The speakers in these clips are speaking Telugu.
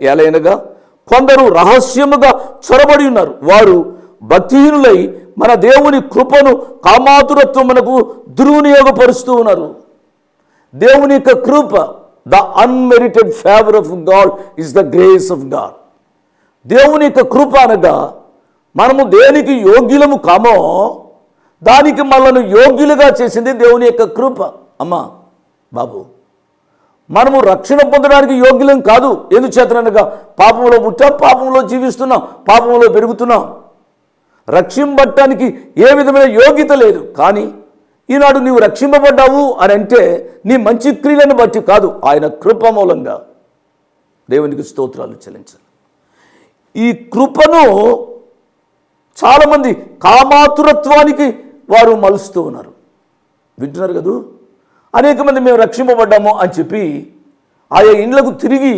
ఎలైనగా కొందరు రహస్యముగా చొరబడి ఉన్నారు. వారు భక్తిహీనులై మన దేవుని కృపను కామాతురత్వమునకు దుర్వినియోగపరుస్తూ ఉన్నారు. దేవుని యొక్క కృప the unmerited favour of God is the grace of God దేవుని యొక్క కృప అనగా మనము దేనికి యోగ్యులము కామో దానికి మనల్ని యోగ్యులుగా చేసింది దేవుని యొక్క కృప. అమ్మా బాబు మనము రక్షణ పొందడానికి యోగ్యులం కాదు. ఎందుచేతనగా పాపంలో పుట్టాం పాపంలో జీవిస్తున్నాం పాపంలో పెరుగుతున్నాం. రక్షింపబట్టడానికి ఏ విధమైన యోగ్యత లేదు. కానీ ఈనాడు నీవు రక్షింపబడ్డావు అని అంటే నీ మంచి క్రియలను బట్టి కాదు ఆయన కృప మూలంగా. దేవునికి స్తోత్రాలు చెల్లించాలి ఈ కృపను చాలామంది కామాతురత్వానికి వారు మలుస్తూ ఉన్నారు. వింటున్నారు కదూ? అనేక మంది మేము రక్షింపబడ్డాము అని చెప్పి ఆయా ఇండ్లకు తిరిగి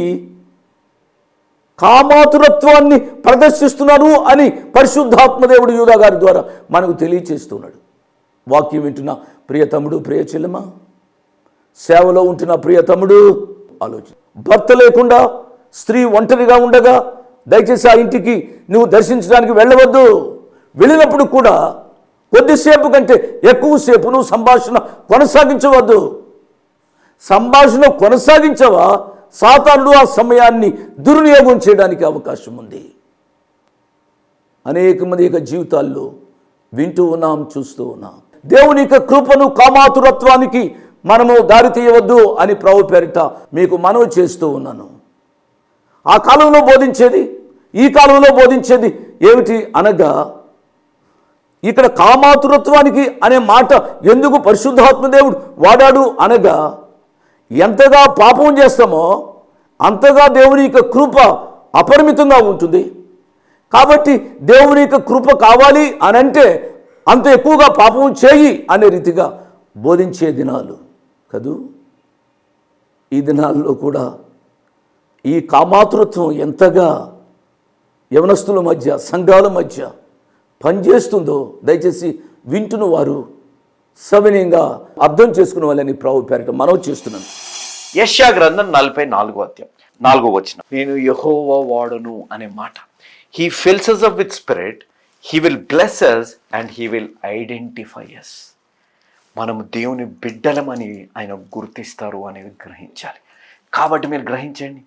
కామాతురత్వాన్ని ప్రదర్శిస్తున్నారు అని పరిశుద్ధాత్మదేవుడు యూదా గారి ద్వారా మనకు తెలియచేస్తున్నాడు. వాక్యం వింటున్న ప్రియ తమ్ముడు ప్రియ చెల్లెమా సేవలో ఉంటున్న ప్రియ తమ్ముడు ఆలోచన. భర్త లేకుండా స్త్రీ ఒంటరిగా ఉండగా దయచేసి ఆ ఇంటికి నువ్వు దర్శించడానికి వెళ్ళవద్దు. వెళ్ళినప్పుడు కూడా కొద్దిసేపు కంటే ఎక్కువసేపు నువ్వు సంభాషణ కొనసాగించవద్దు. సంభాషణ కొనసాగించవా? సాతానుడు ఆ సమయాన్ని దుర్వినియోగం చేయడానికి అవకాశం ఉంది. అనేక మంది యొక్క జీవితాల్లో వింటూ ఉన్నాం చూస్తూ ఉన్నాం. దేవుని యొక్క కృపను కామాతురత్వానికి మనము దారి తీయవద్దు అని ప్రభు పేరిట మీకు మనవి చేస్తూ ఉన్నాను. ఆ కాలంలో బోధించేది ఈ కాలంలో బోధించేది ఏమిటి అనగా ఇక్కడ కామాతురత్వానికి అనే మాట ఎందుకు పరిశుద్ధాత్మదేవుడు వాడాడు అనగా ఎంతగా పాపం చేస్తామో అంతగా దేవుని యొక్క కృప అపరిమితంగా ఉంటుంది. కాబట్టి దేవుని యొక్క కృప కావాలి అని అంటే అంత ఎక్కువగా పాపం చేయి అనే రీతిగా బోధించే దినాలు కదూ? ఈ దినాల్లో కూడా ఈ కామాతృత్వం ఎంతగా యవనస్తుల మధ్య సంఘాల మధ్య పనిచేస్తుందో దయచేసి వింటున్న వారు సవినయంగా అర్థం చేసుకునే వాళ్ళని ప్రభు పేరట మనవి చేస్తున్నాను. యశ్యా గ్రంథం నలభై నాలుగో అధ్యాయం నాలుగో వచ్చిన నేను యహోవా వాడును అనే మాట. He fills us up with spirit he will bless us and he will identify us మనము దేవుని బిడ్డలమని ఆయన గుర్తిస్తారు అనేది గ్రహించాలి. కాబట్టి మీరు గ్రహించండి.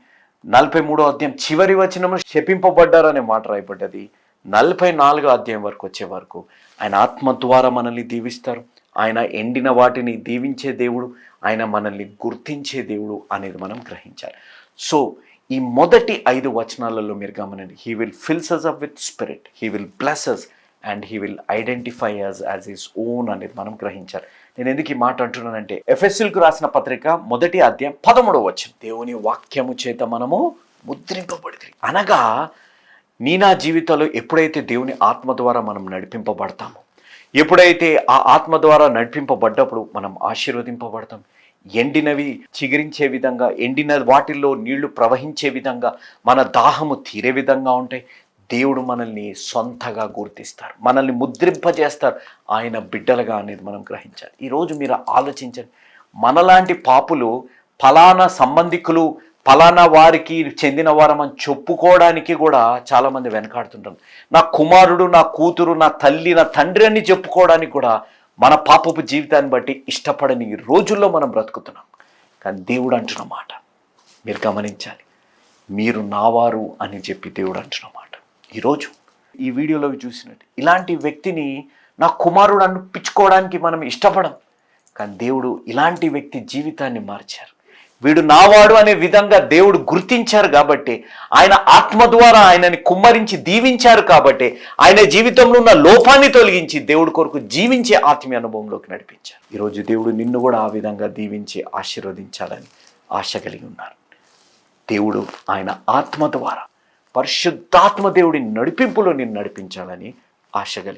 నలభై మూడో అధ్యాయం చివరి వచనంలో శపింపబడ్డారు అనే మాట రాయబడ్డది. నలభై నాలుగో అధ్యాయం వరకు వచ్చే వరకు ఆయన ఆత్మ ద్వారా మనల్ని దీవిస్తారు. ఆయన ఎండిన వాటిని దీవించే దేవుడు ఆయన మనల్ని గుర్తించే దేవుడు అనేది మనం గ్రహించాలి. సో ఈ మొదటి ఐదు వచనాలలో మీరు గమనండి he will fills us up with spirit he will bless us and he will identify us as his own అనేది మనం గ్రహించాలి. నేను ఎందుకు ఈ మాట అంటున్నానంటే ఎఫ్ఎస్ఎల్కు రాసిన పత్రిక మొదటి అధ్యాయం పదమూడవ వచ్చిన దేవుని వాక్యము చేత మనము ముద్రింపబడింది అనగా నీ నా జీవితంలో ఎప్పుడైతే దేవుని ఆత్మ ద్వారా మనం నడిపింపబడతామో ఎప్పుడైతే ఆ ఆత్మ ద్వారా నడిపింపబడ్డప్పుడు మనం ఆశీర్వదింపబడతాం. ఎండినవి చిగిరించే విధంగా ఎండిన వాటిల్లో నీళ్ళు ప్రవహించే విధంగా మన దాహము తీరే విధంగా ఉంటాయి. దేవుడు మనల్ని సొంతగా గుర్తిస్తారు మనల్ని ముద్రింపజేస్తారు. ఆయన బిడ్డలుగా అనేది మనం గ్రహించాలి. ఈరోజు మీరు ఆలోచించండి మనలాంటి పాపులు ఫలానా సంబంధికులు ఫలానా వారికి చెందిన వారమని చెప్పుకోవడానికి కూడా చాలామంది వెనకాడుతుంటారు. నా కుమారుడు నా కూతురు నా తల్లి నా తండ్రి అని చెప్పుకోవడానికి కూడా మన పాపపు జీవితాన్ని బట్టి ఇష్టపడని ఈ రోజుల్లో మనం బ్రతుకుతున్నాం. కానీ దేవుడు అంటున్న మాట మీరు గమనించాలి. మీరు నావారు అని చెప్పి దేవుడు అంటున్న మాట. ఈరోజు ఈ వీడియోలో చూసినట్టు ఇలాంటి వ్యక్తిని నా కుమారుడు అనిపించుకోవడానికి మనం ఇష్టపడం. కానీ దేవుడు ఇలాంటి వ్యక్తి జీవితాన్ని మార్చారు. వీడు నావాడు అనే విధంగా దేవుడు గుర్తించారు కాబట్టి ఆయన ఆత్మ ద్వారా ఆయనని కుమ్మరించి దీవించారు కాబట్టి ఆయన జీవితంలో ఉన్న లోపాన్ని తొలగించి దేవుడి కొరకు జీవించే ఆత్మీయ అనుభవంలోకి నడిపించారు ఈరోజు దేవుడు నిన్ను కూడా ఆ విధంగా దీవించి ఆశీర్వదించాలని ఆశ కలిగి ఉన్నారు దేవుడు ఆయన ఆత్మ ద్వారా పరిశుద్ధాత్మ దేవుడి నడిపింపులో నిన్ను నడిపించాలని ఆశ కలిగి ఉన్నారు.